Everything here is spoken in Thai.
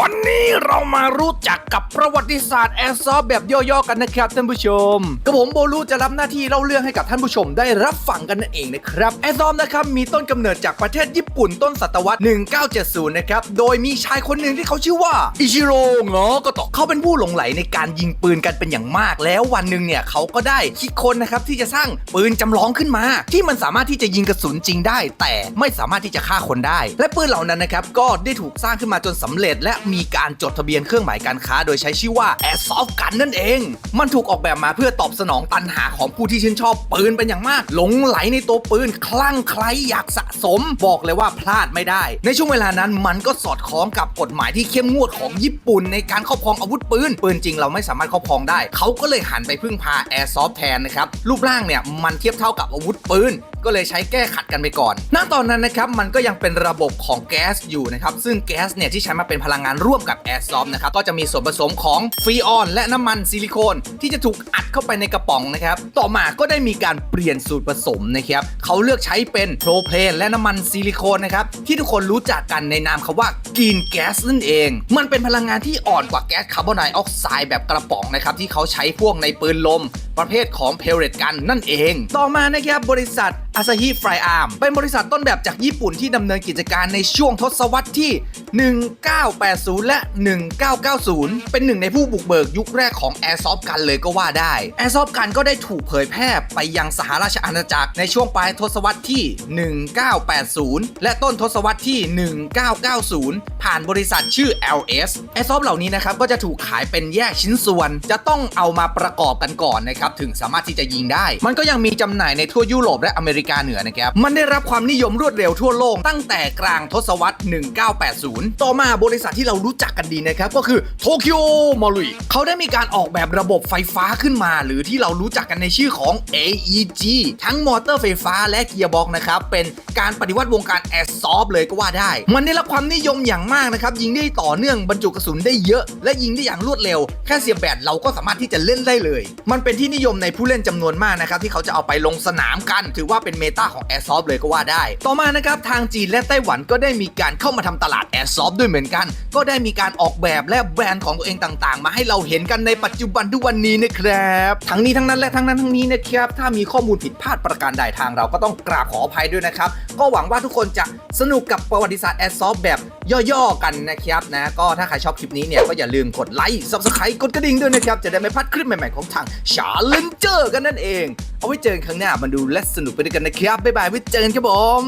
วันนี้เรามารู้จักกับประวัติศาสตร์แอร์ซอฟแบบย่อๆกันนะครับท่านผู้ชมกระผมโบลูจะรับหน้าที่เล่าเรื่องให้กับท่านผู้ชมได้รับฟังกันนั่นเองนะครับแอร์ซอฟนะครับมีต้นกำเนิดจากประเทศญี่ปุ่นต้นศตวรรษ 1970 นะครับ โดยมีชายคนหนึ่งที่เขาชื่อว่าอิชิโร่เงอก็ตอเขาเป็นผู้หลงไหลในการยิงปืนกันเป็นอย่างมาก แล้ววันหนึ่งเนี่ยเขาก็ได้คิดคนนะครับที่จะสร้างปืนจำลองขึ้นมา ที่มันสามารถที่จะยิงกระสุนจริงได้ แต่ไม่สามารถที่จะฆ่าคนได้ และปืนเหล่านั้นนะครับก็ได้ถูกสร้างขึ้นมาจนสำเร็จและมีการจดทะเบียนเครื่องหมายการค้า โดยใช้ชื่อว่า Airsoft Gun นั่นเอง มันถูกออกแบบมาเพื่อตอบสนองตันหาของผู้ที่ชื่นชอบปืนเป็นอย่างมาก หลงไหลในตัวปืน คลั่งไคล้อยากสะสม บอกเลยว่าพลาดไม่ได้ ในช่วงเวลานั้นมันก็สอดคล้องกับกฎหมายที่เข้มงวดของญี่ปุ่น ในการครอบครองอาวุธปืน ปืนจริงเราไม่สามารถครอบครองได้ เขาก็เลยหันไปพึ่งพา Airsoft แทนนะครับ รูปร่างเนี่ยมันเทียบเท่ากับอาวุธปืน ก็เลยใช้แก้ขัดกันไปก่อน ณ ตอนนั้นนะครับมันก็ยังเป็นระบบของแก๊สอยู่นะครับ ซึ่งแก๊สเนี่ยที่ใช้มาเป็นพลังงานร่วมกับแอร์ซอฟนะครับก็จะมีส่วนผสมของฟีออนและน้ำมันซิลิโคน ที่จะถูกอัดเข้าไปในกระป๋องนะครับต่อมาก็ได้มีการเปลี่ยนสูตรผสมนะครับเขาเลือกใช้เป็นโพรเพลนและน้ำมันซิลิโคนนะครับที่ทุกคนรู้จักกันในนามคำว่ากีนแก๊สนั่นเอง มันเป็นพลังงานที่อ่อนกว่าแก๊สคาร์บอนไดออกไซด์แบบกระป๋องนะครับที่เขาใช้พวกในปืนลม ประเภทของเพลเรตกันนั่นเอง ต่อมานะครับบริษัทอาซาฮิฟรายอาร์มเป็นบริษัทต้นแบบจากญี่ปุ่นที่ดำเนินกิจการในช่วงทศวรรษที่ 1980 และ 1990 เป็นหนึ่งในผู้บุกเบิกยุคแรกของ Airsoft กันเลยก็ว่าได้ Airsoft กันก็ได้ถูกเผยแพร่ไปยังสหราชอาณาจักรในช่วงปลายทศวรรษที่ 1980 และต้นทศวรรษที่ 1990 ผ่านบริษัทชื่อ LS Airsoft เหล่านี้นะครับก็จะถูกขายเป็นแยกชิ้นส่วน จะต้องเอามาประกอบกันก่อนนะครับถึงสามารถที่จะยิงได้ มันก็ยังมีจำหน่ายในทั่วยุโรปและอเมริกาเหนือนะครับมันได้รับความนิยมรวดเร็วทั่วโลกตั้งแต่กลางทศวรรษ 1980 ต่อมาบริษัทที่เรารู้จักกันดีนะครับก็คือโตเกียวมอลุยเขาได้มีการออกแบบระบบไฟฟ้าขึ้นมา หรือที่เรารู้จักกันในชื่อของ AEG ทั้งมอเตอร์ไฟฟ้าและเกียร์บ็อกนะครับเป็นการปฏิวัติวงการแอร์ซอฟเลยก็ว่าได้ มันได้รับความนิยมอย่างมากนะครับยิงได้ต่อเนื่องบรรจุกระสุนได้เยอะ และยิงได้อย่างรวดเร็ว แค่เสียบแบตเราก็สามารถที่จะเล่นได้เลย มันเป็นที่นิยมในผู้เล่นจำนวนมากนะครับที่เขาจะเอาไปลงสนามกัน ถือว่าเป็นเมตาของ Airsoft เลยก็ว่าได้ ต่อมานะครับทางจีนและไต้หวันก็ได้มีการเข้ามาทำตลาด Airsoft ด้วยเหมือนกัน ก็ได้มีการออกแบบและแบรนด์ของตัวเองต่างๆ มาให้เราเห็นกันในปัจจุบันทุกวันนี้นะครับทั้งนี้ทั้งนั้นและทั้งนั้นทั้งนี้นะครับถ้ามีข้อมูลผิดพลาดประการใดทางเราก็ต้องกราบขออภัยด้วยนะครับก็หวังว่าทุกคนจะสนุกกับประวัติศาสตร์ Airsoft แบบย่อๆกันนะครับนะก็ถ้าใครชอบคลิปนี้เนี่ยก็อย่าลืมกดไลค์ Subscribe กดกระดิ่งด้วยนะครับจะได้ไม่พลาดคลิปใหม่ๆของทาง Challenger กันนั่นเอง เอาไว้เจอกันครั้งหน้ามาดูและสนุกไปด้วยกันนะครับบ๊ายบายไว้เจอกันครับผม